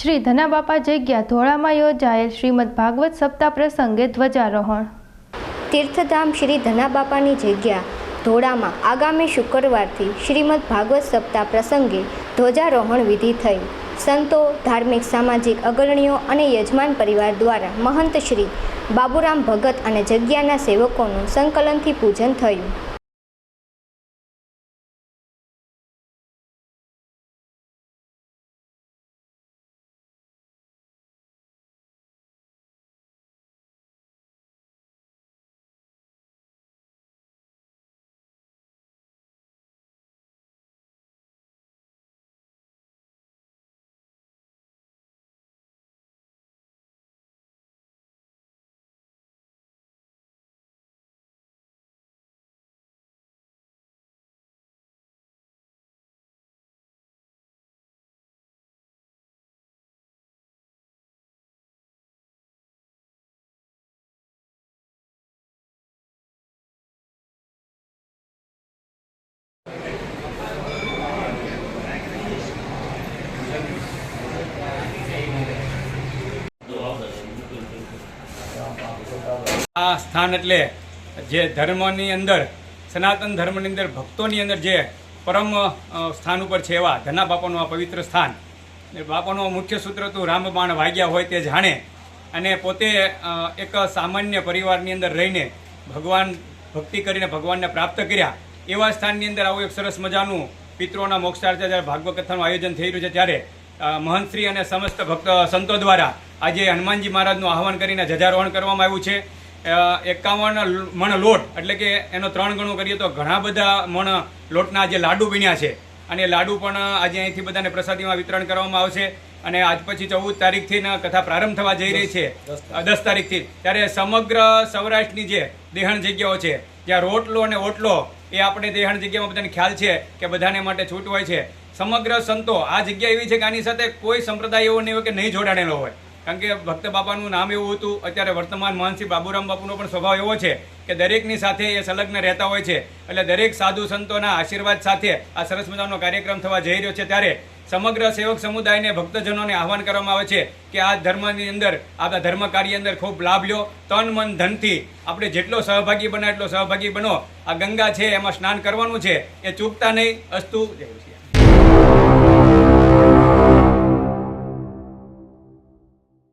શ્રી ધનાબાપા જગ્યા ધોળામાં યોજાયેલ શ્રીમદ ભાગવત સપ્તાહ પ્રસંગે ધ્વજારોહણ. તીર્થધામ શ્રી ધનાબાપાની જગ્યા ધોળામાં આગામી શુક્રવારથી શ્રીમદ ભાગવત સપ્તાહ પ્રસંગે ધ્વજારોહણ વિધિ થઈ. સંતો, ધાર્મિક, સામાજિક અગ્રણીઓ અને યજમાન પરિવાર દ્વારા મહંત શ્રી બાબુરામ ભગત અને જગ્યાના સેવકોનું સંકલનથી પૂજન થયું. આ સ્થાન એટલે જે ધર્મની અંદર, સનાતન ધર્મની અંદર, ભક્તોની અંદર જે પરમ સ્થાન ઉપર છે એવા ધના બાપાનું આ પવિત્ર સ્થાન. બાપાનું મુખ્ય સૂત્ર હતું રામબાણ વાગ્યા હોય તે જાણે અને પોતે એક સામાન્ય પરિવારની અંદર રહીને ભગવાન, ભક્તિ કરીને ભગવાનને પ્રાપ્ત કર્યા. એવા સ્થાનની અંદર આવું એક સરસ મજાનું પિત્રોના મોક્ષાર્થે જ્યારે ભાગવત કથાનું આયોજન થઈ રહ્યું છે ત્યારે મહંતશ્રી અને સમસ્ત ભક્ત સંતો દ્વારા આજે હનુમાનજી મહારાજનું આહવાન કરીને ધ્વજારોહણ કરવામાં આવ્યું છે. એકાવન મણ લોટ એટલે કે એનો ત્રણ ગણો કરીએ તો ઘણા બધા મણ લોટના જે લાડુ બન્યા છે. અને લાડુ પણ આજે અહીંથી બધાને પ્રસાદીમાં વિતરણ કરવામાં આવશે. અને આજ પછી ચૌદ તારીખથી ન કથા પ્રારંભ થવા જઈ રહી છે. દસ તારીખથી. ત્યારે સમગ્ર સૌરાષ્ટ્રની જે દેહણ જગ્યાઓ છે જ્યાં રોટલો અને ઓટલો એ આપણે દેહણ જગ્યામાં બધાને ખ્યાલ છે કે બધાને માટે છૂટ હોય છે. સમગ્ર સંતો આ જગ્યા એવી છે કે આની સાથે કોઈ સંપ્રદાય એવો નહીં હોય કે નહીં જોડાણેલો હોય. કારણ કે ભક્ત બાપાનું નામ એવું હતું, અત્યારે વર્તમાન મહનસિંહ બાબુરામ બાપુનો પણ સ્વભાવ એવો છે કે દરેકની સાથે એ સંલગ્ન રહેતા હોય છે. એટલે દરેક સાધુ સંતોના આશીર્વાદ સાથે આ સરસ મજાનો કાર્યક્રમ થવા જઈ રહ્યો છે. ત્યારે સમગ્ર સેવક સમુદાયને ભક્તજનોને આહવાન કરવામાં આવે છે કે આ ધર્મની અંદર આપણા ધર્મ કાર્ય અંદર ખૂબ લાભ લ્યો. તન, મન, ધનથી આપણે જેટલો સહભાગી બને એટલો સહભાગી બનો. આ ગંગા છે, એમાં સ્નાન કરવાનું છે. એ ચૂકતા નહીં, અસ્તુ. જય